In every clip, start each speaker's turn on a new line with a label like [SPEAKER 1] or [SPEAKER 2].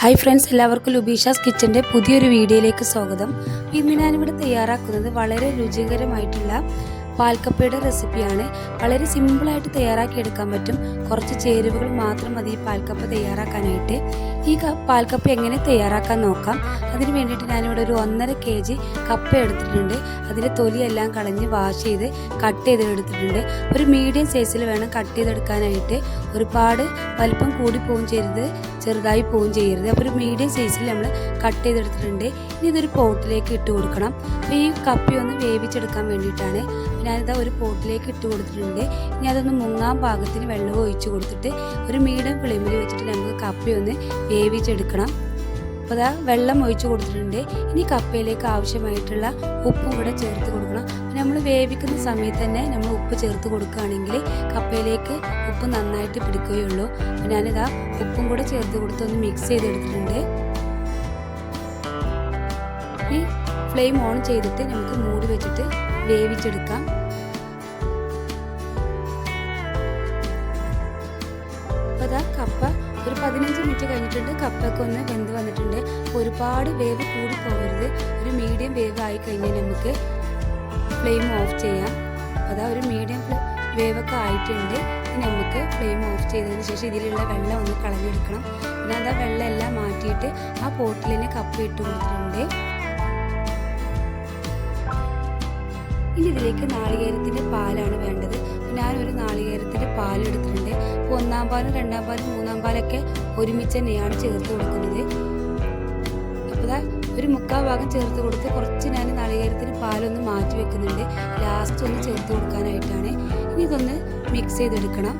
[SPEAKER 1] Hi friends എല്ലാവർക്കും ലുബീഷാസ് കിച്ചന്റെ പുതിയൊരു വീഡിയോയിലേക്ക് സ്വാഗതം. ഇന്ന് ഞാനിവിടെ തയ്യാറാക്കുന്നത് വളരെ രുചികരമായിട്ടുള്ള പാൽക്കപ്പയുടെ റെസിപ്പിയാണ്. വളരെ സിമ്പിളായിട്ട് തയ്യാറാക്കിയെടുക്കാൻ പറ്റും. കുറച്ച് ചേരുവകൾ മാത്രം മതി ഈ പാൽക്കപ്പ തയ്യാറാക്കാനായിട്ട്. ഈ പാൽക്കപ്പ എങ്ങനെ തയ്യാറാക്കാൻ നോക്കാം. അതിന് വേണ്ടിയിട്ട് ഞാനിവിടെ ഒരു ഒന്നര കെ ജി കപ്പ എടുത്തിട്ടുണ്ട്. അതിന്റെ തൊലിയെല്ലാം കളഞ്ഞ് വാഷ് ചെയ്ത് കട്ട് ചെയ്ത് എടുത്തിട്ടുണ്ട് ഒരു മീഡിയം സൈസിൽ വേണം കട്ട് ചെയ്തെടുക്കാനായിട്ട്. ഒരുപാട് വലിപ്പം കൂടി ചെയ്ത് ചെറുതായി പോവുകയും ചെയ്യരുത്. അപ്പോൾ ഒരു മീഡിയം സൈസിൽ നമ്മൾ കട്ട് ചെയ്തെടുത്തിട്ടുണ്ട്. ഇനി ഇതൊരു പോട്ടിലേക്ക് ഇട്ട് കൊടുക്കണം. അപ്പോൾ ഈ കപ്പി ഒന്ന് വേവിച്ചെടുക്കാൻ വേണ്ടിയിട്ടാണ് ഞാനിത് ഒരു പോട്ടിലേക്ക് ഇട്ട് കൊടുത്തിട്ടുണ്ട്. ഇനി അതൊന്ന് മുങ്ങാൻ പാകത്തിന് വെള്ളം ഒഴിച്ച് കൊടുത്തിട്ട് ഒരു മീഡിയം ഫ്ലെയിമിൽ വെച്ചിട്ട് നമുക്ക് കപ്പി ഒന്ന് വേവിച്ചെടുക്കണം. അപ്പോൾ അതാ വെള്ളം ഒഴിച്ച് കൊടുത്തിട്ടുണ്ട്. ഇനി കപ്പയിലേക്ക് ആവശ്യമായിട്ടുള്ള ഉപ്പും കൂടെ ചേർത്ത് കൊടുക്കണം. നമ്മൾ വേവിക്കുന്ന സമയത്ത് തന്നെ നമ്മൾ ഉപ്പ് ചേർത്ത് കൊടുക്കുകയാണെങ്കിൽ കപ്പയിലേക്ക് ഉപ്പ് നന്നായിട്ട് പിടിക്കുകയുള്ളൂ. അപ്പോൾ ഞാനിതാ ഉപ്പും കൂടെ ചേർത്ത് കൊടുത്ത് ഒന്ന് മിക്സ് ചെയ്തെടുത്തിട്ടുണ്ട്. ഇനി ഫ്ലെയിം ഓൺ ചെയ്തിട്ട് നമുക്ക് മൂടി വെച്ചിട്ട് വേവിച്ചെടുക്കാം. മിനിറ്റ് കഴിഞ്ഞിട്ടുണ്ട് കപ്പൊക്കെ ഒന്ന് വെന്ത് വന്നിട്ടുണ്ട്. ഒരുപാട് വേവ് കൂടി പോകരുത്. ഒരു മീഡിയം വേവ് ആയി കഴിഞ്ഞാൽ നമുക്ക് ഫ്ലെയിം ഓഫ് ചെയ്യാം. അതാ ഒരു മീഡിയം വേവൊക്കെ ആയിട്ടുണ്ട്. നമുക്ക് ഫ്ലെയിം ഓഫ് ചെയ്തതിന് ശേഷം ഇതിലുള്ള വെള്ളം ഒന്ന് കളഞ്ഞെടുക്കണം. പിന്നെ അതാ വെള്ളം എല്ലാം മാറ്റിയിട്ട് ആ പോട്ടിൽ തന്നെ കപ്പ ഇട്ട് കൊടുത്തിട്ടുണ്ട്. ഇനി ഇതിലേക്ക് നാളികേരത്തിന്റെ പാലാണ് വേണ്ടത്. ഞാനൊരു നാളികേരത്തിന്റെ പാലെടുത്തിട്ടുണ്ട്. അപ്പോൾ ഒന്നാം പാലും രണ്ടാം പാലും മൂന്നാം പാലൊക്കെ ഒരുമിച്ച് തന്നെയാണ് ചേർത്ത് കൊടുക്കുന്നത്. അപ്പോൾ ഒരു മുക്കാൽ ഭാഗം ചേർത്ത് കൊടുത്ത് കുറച്ച് ഞാൻ നാളികേരത്തിന് പാലൊന്ന് മാറ്റി വെക്കുന്നുണ്ട്. ലാസ്റ്റ് ഒന്ന് ചേർത്ത് കൊടുക്കാനായിട്ടാണ്. ഇനി ഇതൊന്ന് മിക്സ് ചെയ്തെടുക്കണം.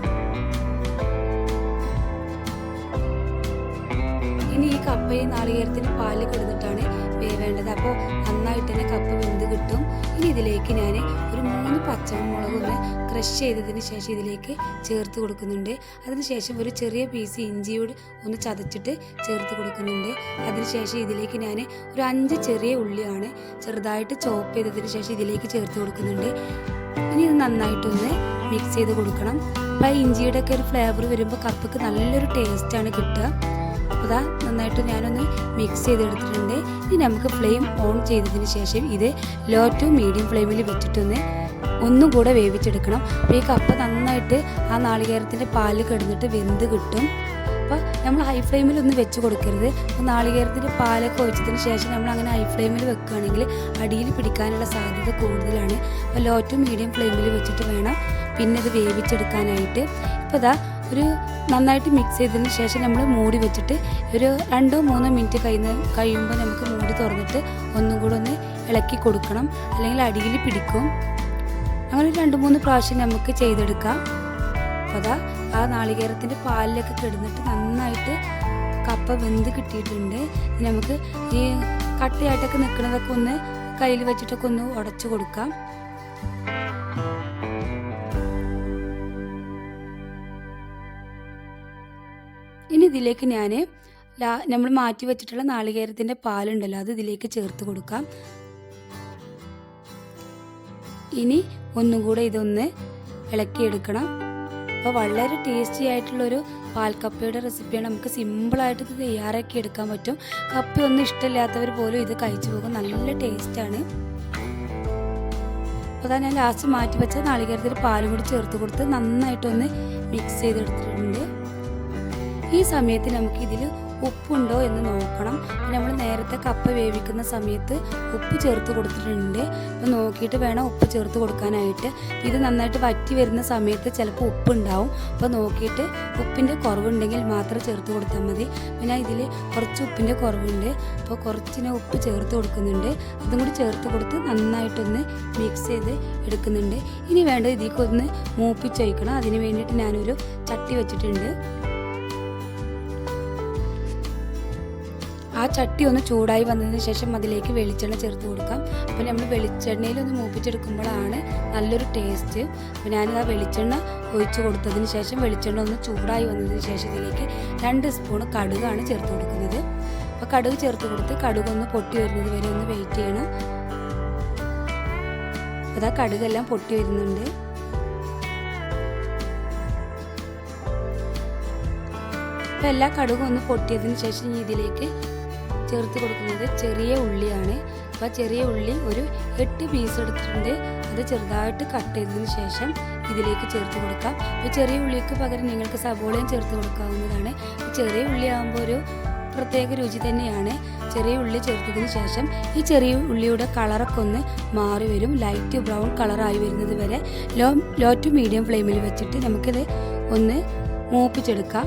[SPEAKER 1] ഇനി ഈ കപ്പയിൽ നാളികേരത്തിന് പാൽ കിടന്നിട്ടാണ് വേവേണ്ടത്. അപ്പോൾ നന്നായിട്ട് തന്നെ കപ്പ് വെന്ത് കിട്ടും. ഇനി ഇതിലേക്ക് ഞാൻ ഒരു മൂന്ന് പച്ചമുളക് ഒന്ന് ക്രഷ് ചെയ്തതിന് ശേഷം ഇതിലേക്ക് ചേർത്ത് കൊടുക്കുന്നുണ്ട്. അതിനുശേഷം ഒരു ചെറിയ പീസ് ഇഞ്ചിയോട് ഒന്ന് ചതച്ചിട്ട് ചേർത്ത് കൊടുക്കുന്നുണ്ട്. അതിനുശേഷം ഇതിലേക്ക് ഞാൻ ഒരു അഞ്ച് ചെറിയ ഉള്ളിയാണ് ചെറുതായിട്ട് ചോപ്പ് ചെയ്തതിന് ശേഷം ഇതിലേക്ക് ചേർത്ത് കൊടുക്കുന്നുണ്ട്. ഇനി ഇത് നന്നായിട്ടൊന്ന് മിക്സ് ചെയ്ത് കൊടുക്കണം. അപ്പോൾ ആ ഇഞ്ചിയുടെ ഒക്കെ ഒരു ഫ്ലേവർ വരുമ്പോൾ കപ്പക്ക് നല്ലൊരു ടേസ്റ്റാണ് കിട്ടുക. അപ്പോൾ അതാ നന്നായിട്ട് ഞാനൊന്ന് മിക്സ് ചെയ്തെടുത്തിട്ടുണ്ട്. ഇനി നമുക്ക് ഫ്ലെയിം ഓൺ ചെയ്തതിന് ശേഷം ഇത് ലോ ടു മീഡിയം ഫ്ലെയിമിൽ വെച്ചിട്ടൊന്ന് ഒന്നും കൂടെ വേവിച്ചെടുക്കണം. അപ്പോൾ ഈ കപ്പ നന്നായിട്ട് ആ നാളികേരത്തിന്റെ പാൽ കിടന്നിട്ട് വെന്ത് കിട്ടും. അപ്പോൾ നമ്മൾ ഹൈ ഫ്ലെയിമിൽ ഒന്ന് വെച്ച് കൊടുക്കരുത്. നാളികേരത്തിന്റെ പാലൊക്കെ ഒഴിച്ചതിന് ശേഷം നമ്മൾ അങ്ങനെ ഹൈ ഫ്ലെയിമിൽ വെക്കുകയാണെങ്കിൽ അടിയിൽ പിടിക്കാനുള്ള സാധ്യത കൂടുതലാണ്. അപ്പോൾ ലോ ടു മീഡിയം ഫ്ലെയിമിൽ വെച്ചിട്ട് വേണം പിന്നെ ഇത് വേവിച്ചെടുക്കാനായിട്ട്. ഇപ്പോൾ ഇതാ ഒരു നന്നായിട്ട് മിക്സ് ചെയ്തതിന് ശേഷം നമ്മൾ മൂടി വെച്ചിട്ട് ഒരു രണ്ടോ മൂന്നോ മിനിറ്റ് കഴിയുന്ന കഴിയുമ്പോൾ നമുക്ക് മൂടി തുറന്നിട്ട് ഒന്നും കൂടെ ഒന്ന് ഇളക്കി കൊടുക്കണം. അല്ലെങ്കിൽ അടിയിൽ പിടിക്കും. അങ്ങനെ രണ്ട് മൂന്ന് പ്രാവശ്യം നമുക്ക് ചെയ്തെടുക്കാം. അതാ ആ നാളികേരത്തിന്റെ പാലിലൊക്കെ കിടന്നിട്ട് നന്നായിട്ട് കപ്പ വെന്ത് കിട്ടിയിട്ടുണ്ട്. നമുക്ക് ഈ കട്ടയായിട്ടൊക്കെ നിൽക്കുന്നതൊക്കെ ഒന്ന് കയ്യിൽ വെച്ചിട്ടൊക്കെ ഒന്ന് ഉടച്ചു കൊടുക്കാം. ഇനി ഇതിലേക്ക് ഞാൻ നമ്മൾ മാറ്റി വെച്ചിട്ടുള്ള നാളികേരത്തിന്റെ പാലുണ്ടല്ലോ അത് ഇതിലേക്ക് ചേർത്ത് കൊടുക്കാം. ഇനി ഒന്നും കൂടെ ഇതൊന്ന് ഇളക്കിയെടുക്കണം. അപ്പോൾ വളരെ ടേസ്റ്റി ആയിട്ടുള്ളൊരു പാൽക്കപ്പയുടെ റെസിപ്പിയാണ് നമുക്ക് സിമ്പിളായിട്ട് ഇത് തയ്യാറാക്കി എടുക്കാൻ പറ്റും. കപ്പയൊന്നും ഇഷ്ടമില്ലാത്തവർ പോലും ഇത് കഴിച്ചു പോകും. നല്ല ടേസ്റ്റാണ് അപ്പോൾ ഞാൻ ലാസ്റ്റ് മാറ്റി വെച്ച നാളികേരത്തിൽ പാലും കൂടി ചേർത്ത് കൊടുത്ത് നന്നായിട്ടൊന്ന് മിക്സ് ചെയ്തെടുത്തിട്ടുണ്ട്. ഈ സമയത്ത് നമുക്ക് ഇതിൽ ഉപ്പുണ്ടോ എന്ന് നോക്കണം. നമ്മൾ നേരത്തെ കപ്പ വേവിക്കുന്ന സമയത്ത് ഉപ്പ് ചേർത്ത് കൊടുത്തിട്ടുണ്ട്. അപ്പോൾ നോക്കിയിട്ട് വേണം ഉപ്പ് ചേർത്ത് കൊടുക്കാനായിട്ട്. ഇത് നന്നായിട്ട് വറ്റി വരുന്ന സമയത്ത് ചിലപ്പോൾ ഉപ്പുണ്ടാവും. അപ്പോൾ നോക്കിയിട്ട് ഉപ്പിന്റെ കുറവുണ്ടെങ്കിൽ മാത്രം ചേർത്ത് കൊടുത്താൽ മതി. പിന്നെ ഇതിൽ കുറച്ച് ഉപ്പിന്റെ കുറവുണ്ട്. അപ്പോൾ കുറച്ചിനെ ഉപ്പ് ചേർത്ത് കൊടുക്കുന്നുണ്ട്. അതും കൂടി ചേർത്ത് കൊടുത്ത് നന്നായിട്ടൊന്ന് മിക്സ് ചെയ്ത് എടുക്കുന്നുണ്ട്. ഇനി വേണ്ടത് ഇതിലേക്കൊന്ന് മൂപ്പിച്ചൊഴിക്കണം. അതിന് വേണ്ടിയിട്ട് ഞാനൊരു ചട്ടി വെച്ചിട്ടുണ്ട്. ആ ചട്ടി ഒന്ന് ചൂടായി വന്നതിന് ശേഷം അതിലേക്ക് വെളിച്ചെണ്ണ ചേർത്ത് കൊടുക്കാം. അപ്പോൾ നമ്മൾ വെളിച്ചെണ്ണയിൽ ഒന്ന് മൂപ്പിച്ചെടുക്കുമ്പോഴാണ് നല്ലൊരു ടേസ്റ്റ് അപ്പോൾ ഞാനിത് ആ വെളിച്ചെണ്ണ ഒഴിച്ചു കൊടുത്തതിന് ശേഷം വെളിച്ചെണ്ണ ഒന്ന് ചൂടായി വന്നതിന് ശേഷം ഇതിലേക്ക് രണ്ട് സ്പൂൺ കടുകാണ് ചേർത്ത് കൊടുക്കുന്നത്. അപ്പോൾ കടുക് ചേർത്ത് കൊടുത്ത് കടുക് ഒന്ന് പൊട്ടി വരുന്നത് വരെ ഒന്ന് വെയിറ്റ് ചെയ്യണം. ആ കടുകെല്ലാം പൊട്ടി വരുന്നുണ്ട്. അപ്പോൾ എല്ലാ കടുകും ഒന്ന് പൊട്ടിയതിന് ശേഷം ഇതിലേക്ക് ചേർത്ത് കൊടുക്കുന്നത് ചെറിയ ഉള്ളിയാണ്. അപ്പോൾ ചെറിയ ഉള്ളി ഒരു എട്ട് പീസ് എടുത്തിട്ടുണ്ട്. അത് ചെറുതായിട്ട് കട്ട് ചെയ്തതിന് ശേഷം ഇതിലേക്ക് ചേർത്ത് കൊടുക്കാം. അപ്പോൾ ചെറിയ ഉള്ളിക്ക് പകരം നിങ്ങൾക്ക് സബോളയും ചേർത്ത് കൊടുക്കാവുന്നതാണ്. ചെറിയ ഉള്ളി ആകുമ്പോൾ ഒരു പ്രത്യേക രുചി തന്നെയാണ്. ചെറിയ ഉള്ളി ചേർത്തതിന് ശേഷം ഈ ചെറിയ ഉള്ളിയുടെ കളറൊക്കെ ഒന്ന് മാറി വരും. ലൈറ്റ് ബ്രൗൺ കളറായി വരുന്നത് വരെ. ലോ ലോ ടു മീഡിയം ഫ്ലെയിമിൽ വെച്ചിട്ട് നമുക്കിത് ഒന്ന് മൂപ്പിച്ചെടുക്കാം.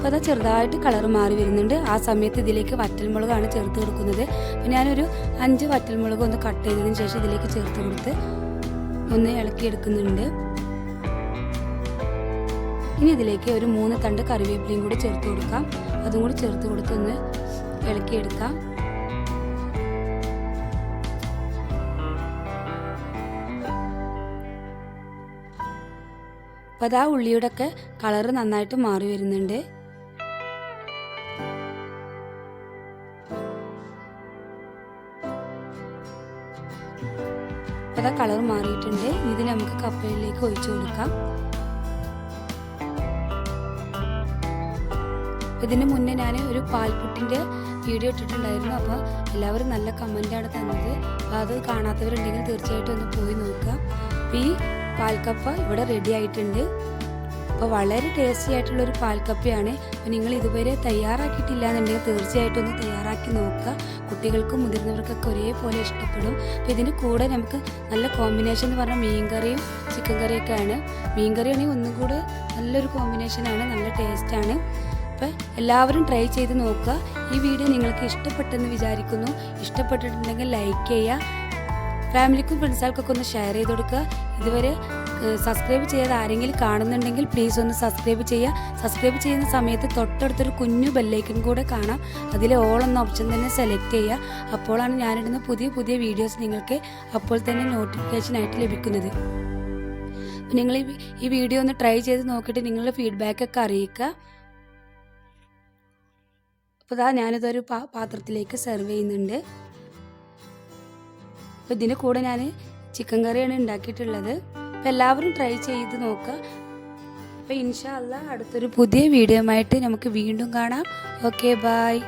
[SPEAKER 1] അപ്പോൾ അത് ചെറുതായിട്ട് കളർ മാറി വരുന്നുണ്ട്. ആ സമയത്ത് ഇതിലേക്ക് വറ്റൽമുളകാണ് ചേർത്ത് കൊടുക്കുന്നത്. അപ്പോൾ ഞാനൊരു അഞ്ച് വറ്റൽമുളക് ഒന്ന് കട്ട് ചെയ്തതിന് ശേഷം ഇതിലേക്ക് ചേർത്ത് കൊടുത്ത് ഒന്ന് ഇളക്കിയെടുക്കുന്നുണ്ട്. ഇനി ഇതിലേക്ക് ഒരു മൂന്ന് തണ്ട് കറിവേപ്പിലയും കൂടി ചേർത്ത് കൊടുക്കാം. അതും കൂടി ചേർത്ത് കൊടുത്ത് ഒന്ന് ഇളക്കിയെടുക്കാം. അപ്പോൾ അത് ആ ഉള്ളിയുടെ ഒക്കെ കളറ് നന്നായിട്ട് മാറി വരുന്നുണ്ട്. അപ്പോൾ കളർ മാറിയിട്ടുണ്ട്. ഇത് നമുക്ക് കപ്പലിലേക്ക് ഒഴിച്ചു കൊടുക്കാം. ഇതിന് മുന്നേ ഞാൻ ഒരു പാൽപുട്ടിന്റെ വീഡിയോ ഇട്ടിട്ടുണ്ടായിരുന്നു. അപ്പോൾ എല്ലാവരും നല്ല കമന്റാണ് തന്നത്. അപ്പോൾ അത് കാണാത്തവരുണ്ടെങ്കിൽ തീർച്ചയായിട്ടും ഒന്ന് പോയി നോക്കുക ഈ പാൽക്കപ്പ ഇവിടെ റെഡി ആയിട്ടുണ്ട്. അപ്പോൾ വളരെ ടേസ്റ്റി ആയിട്ടുള്ള ഒരു പാൽക്കപ്പയാണ്. അപ്പോൾ നിങ്ങൾ ഇതുവരെ തയ്യാറാക്കിയിട്ടില്ല എന്നുണ്ടെങ്കിൽ തീർച്ചയായിട്ടും ഒന്ന് തയ്യാറാക്കി നോക്കുക. കുട്ടികൾക്കും മുതിർന്നവർക്കൊക്കെ ഒരേപോലെ ഇഷ്ടപ്പെടും. അപ്പോൾ ഇതിന് കൂടെ നമുക്ക് നല്ല കോമ്പിനേഷൻ എന്ന് പറഞ്ഞാൽ മീൻകറിയും ചിക്കൻ കറിയൊക്കെ ആണ്. മീൻകറി ആണെങ്കിൽ ഒന്നും കൂടെ നല്ലൊരു കോമ്പിനേഷനാണ് നല്ല ടേസ്റ്റാണ് അപ്പോൾ എല്ലാവരും ട്രൈ ചെയ്ത് നോക്കുക. ഈ വീഡിയോ നിങ്ങൾക്ക് ഇഷ്ടപ്പെട്ടെന്ന് വിചാരിക്കുന്നു. ഇഷ്ടപ്പെട്ടിട്ടുണ്ടെങ്കിൽ ലൈക്ക് ചെയ്യുക. ഫാമിലിക്കും ഫ്രണ്ട്സുകൾക്കൊക്കെ ഒന്ന് ഷെയർ ചെയ്ത് കൊടുക്കുക. ഇതുവരെ സബ്സ്ക്രൈബ് ചെയ്യാതെ ആരെങ്കിലും കാണുന്നുണ്ടെങ്കിൽ പ്ലീസ് ഒന്ന് സബ്സ്ക്രൈബ് ചെയ്യുക. സബ്സ്ക്രൈബ് ചെയ്യുന്ന സമയത്ത് തൊട്ടടുത്തൊരു കുഞ്ഞു ബെല്ലൈക്കൻ കൂടെ കാണാം. അതിലെ ഓൾ എന്ന ഓപ്ഷൻ തന്നെ സെലക്ട് ചെയ്യുക. അപ്പോഴാണ് ഞാനിടുന്ന പുതിയ പുതിയ വീഡിയോസ് നിങ്ങൾക്ക് അപ്പോൾ തന്നെ നോട്ടിഫിക്കേഷനായിട്ട് ലഭിക്കുന്നത്. നിങ്ങൾ ഈ- വീഡിയോ ഒന്ന് ട്രൈ ചെയ്ത് നോക്കിയിട്ട് നിങ്ങളുടെ ഫീഡ്ബാക്ക് ഒക്കെ അറിയിക്കുക. അപ്പോൾ ഇതാ ഞാനിതൊരു പാ പാത്രത്തിലേക്ക് സെർവ് ചെയ്യുന്നുണ്ട്. അപ്പോൾ ഇതിന്റെ കൂടെ ഞാൻ ചിക്കൻ കറിയാണ് ഉണ്ടാക്കിയിട്ടുള്ളത്. അപ്പോൾ എല്ലാവരും ട്രൈ ചെയ്ത് നോക്കുക അപ്പോൾ ഇൻഷാ അല്ല അടുത്തൊരു പുതിയ വീഡിയോ ആയിട്ട് നമുക്ക് വീണ്ടും കാണാം. Okay bye